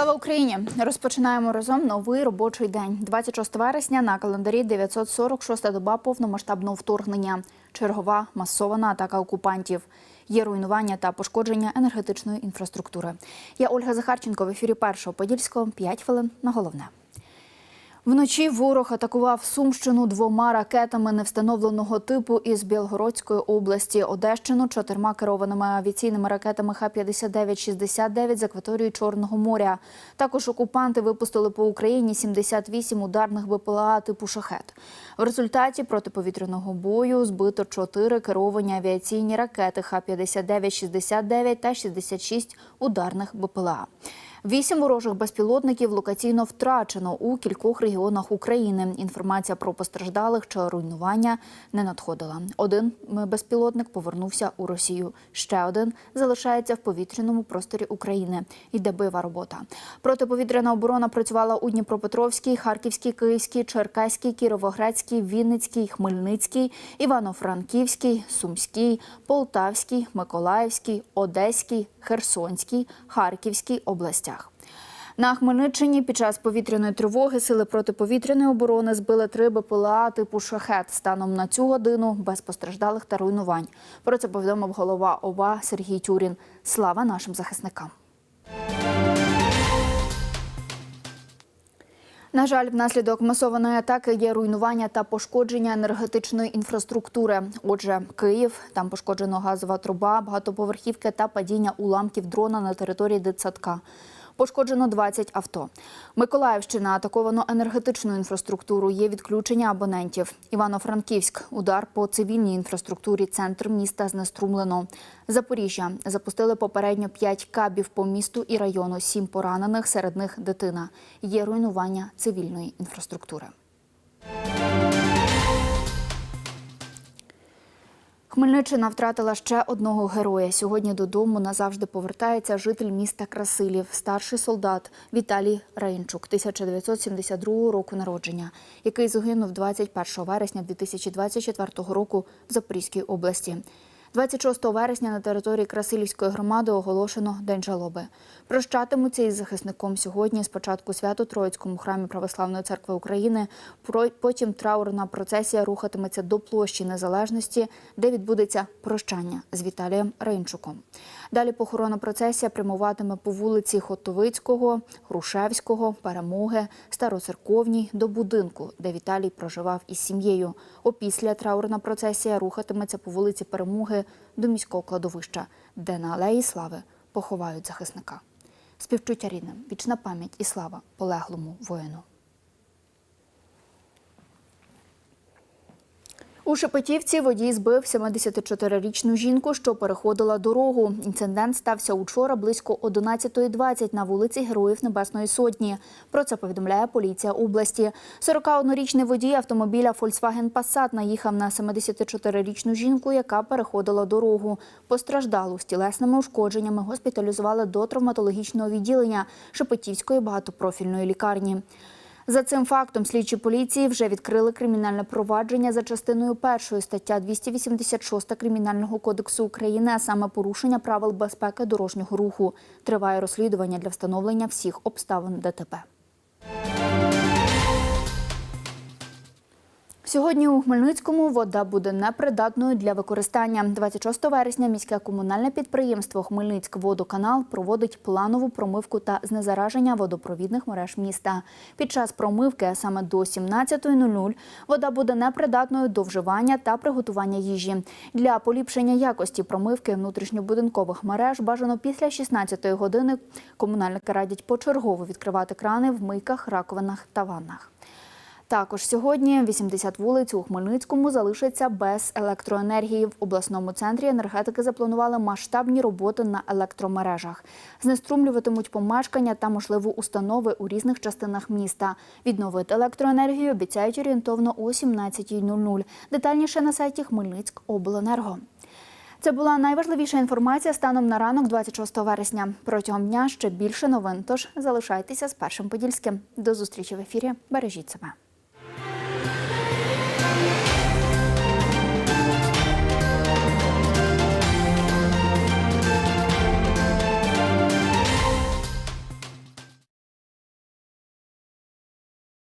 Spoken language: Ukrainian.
Слава Україні! Розпочинаємо разом новий робочий день. 26 вересня на календарі 946-та доба повномасштабного вторгнення. Чергова масована атака окупантів. Є руйнування та пошкодження енергетичної інфраструктури. Я Ольга Захарченко в ефірі першого подільського. 5 хвилин на головне. Вночі ворог атакував Сумщину двома ракетами невстановленого типу із Білгородської області, Одещину чотирма керованими авіаційними ракетами Х-59-69 з акваторії Чорного моря. Також окупанти випустили по Україні 78 ударних БПЛА типу «Шахет». В результаті протиповітряного бою збито чотири керовані авіаційні ракети Х-59-69 та 66 ударних БПЛА. Вісім ворожих безпілотників локаційно втрачено у кількох регіонах України. Інформація про постраждалих чи руйнування не надходила. Один безпілотник повернувся у Росію. Ще один залишається в повітряному просторі України. Йде бойова робота. Протиповітряна оборона працювала у Дніпропетровській, Харківській, Київській, Черкаській, Кіровоградській, Вінницькій, Хмельницькій, Івано-Франківській, Сумській, Полтавській, Миколаївській, Одеській, Херсонській, Харківській областях. На Хмельниччині під час повітряної тривоги сили протиповітряної оборони збили три БПЛА типу шахет. Станом на цю годину без постраждалих та руйнувань. Про це повідомив голова ОВА Сергій Тюрін. Слава нашим захисникам. На жаль, внаслідок масованої атаки є руйнування та пошкодження енергетичної інфраструктури. Отже, Київ там пошкоджено газова труба, багатоповерхівки та падіння уламків дрона на території дитсадка. Пошкоджено 20 авто. Миколаївщина атаковано енергетичну інфраструктуру. Є відключення абонентів. Івано-Франківськ удар по цивільній інфраструктурі. Центр міста знеструмлено. Запоріжжя запустили попередньо 5 кабів по місту і району. Сім поранених, серед них дитина. Є руйнування цивільної інфраструктури. Хмельниччина втратила ще одного героя. Сьогодні додому назавжди повертається житель міста Красилів, старший солдат Віталій Рейнчук, 1972 року народження, який загинув 21 вересня 2024 року в Запорізькій області. 26 вересня на території Красилівської громади оголошено День жалоби. Прощатимуться із захисником сьогодні. Спочатку свято Троїцькому храмі Православної церкви України. Потім траурна процесія рухатиметься до площі Незалежності, де відбудеться прощання з Віталієм Рейнчуком. Далі похоронна процесія прямуватиме по вулиці Хотовицького, Грушевського, Перемоги, Староцерковній до будинку, де Віталій проживав із сім'єю. Опісля траурна процесія рухатиметься по вулиці Перемоги до міського кладовища, де на Алеї Слави поховають захисника. Співчуття рідним, вічна пам'ять і слава полеглому воїну. У Шепетівці водій збив 74-річну жінку, що переходила дорогу. Інцидент стався учора близько 11.20 на вулиці Героїв Небесної Сотні. Про це повідомляє поліція області. 41-річний водій автомобіля Volkswagen Passat наїхав на 74-річну жінку, яка переходила дорогу. Постраждалу з тілесними ушкодженнями госпіталізували до травматологічного відділення Шепетівської багатопрофільної лікарні. За цим фактом слідчі поліції вже відкрили кримінальне провадження за частиною першої стаття 286 Кримінального кодексу України, а саме порушення правил безпеки дорожнього руху. Триває розслідування для встановлення всіх обставин ДТП. Сьогодні у Хмельницькому вода буде непридатною для використання. 26 вересня міське комунальне підприємство Хмельницькводоканал проводить планову промивку та знезараження водопровідних мереж міста. Під час промивки, саме до 17.00, вода буде непридатною до вживання та приготування їжі. Для поліпшення якості промивки внутрішньобудинкових мереж бажано після 16-ї години комунальники радять почергово відкривати крани в мийках, раковинах та ваннах. Також сьогодні 80 вулиць у Хмельницькому залишаться без електроенергії. В обласному центрі енергетики запланували масштабні роботи на електромережах. Знеструмлюватимуть помешкання та, можливо, установи у різних частинах міста. Відновити електроенергію обіцяють орієнтовно о 17.00. Детальніше на сайті Хмельницькобленерго. Це була найважливіша інформація станом на ранок 26 вересня. Протягом дня ще більше новин. Тож залишайтеся з першим подільським. До зустрічі в ефірі. Бережіть себе.